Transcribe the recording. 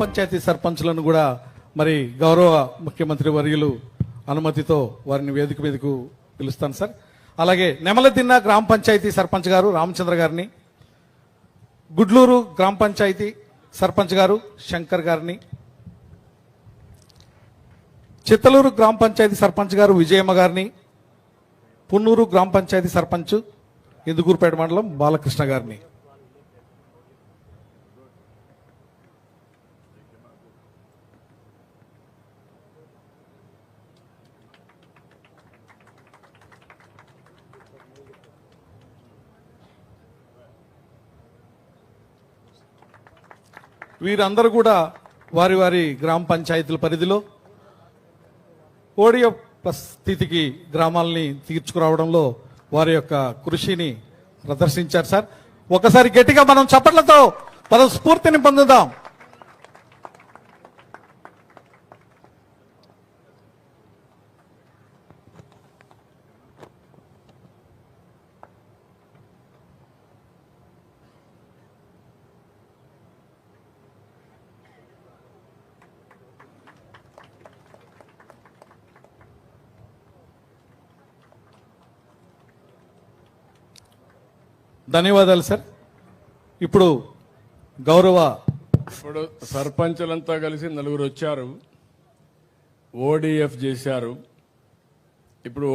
పంచాయతీ సర్పంచ్లను కూడా మరి గౌరవ ముఖ్యమంత్రి వర్యులు అనుమతితో వారిని వేదిక మీదకు పిలుస్తాను సార్. అలాగే నెమలదిన్న గ్రామ పంచాయతీ సర్పంచ్ గారు రామచంద్ర గారిని గుడ్లూరు గ్రామ పంచాయతీ సర్పంచ్ గారు శంకర్ గారిని చిత్తలూరు గ్రామ పంచాయతీ సర్పంచ్ గారు విజయమ్మ గారిని పున్నూరు గ్రామ పంచాయతీ సర్పంచ్ ఇందుకూరుపేట మండలం బాలకృష్ణ గారిని. వీరందరూ కూడా వారి వారి గ్రామ పంచాయతీల పరిధిలో ఓడిఎఫ్ స్థితికి గ్రామాలని తీర్చుకురావడంలో వారి యొక్క కృషిని ప్రదర్శించారు సార్. ఒకసారి గట్టిగా మనం చప్పట్లతో పద స్ఫూర్తిని పొందుదాం. ధన్యవాదాలు సార్. ఇప్పుడు గౌరవ ఇప్పుడు సర్పంచులంతా కలిసి నలుగురు వచ్చారు. ఓడిఎఫ్ చేశారు. ఇప్పుడు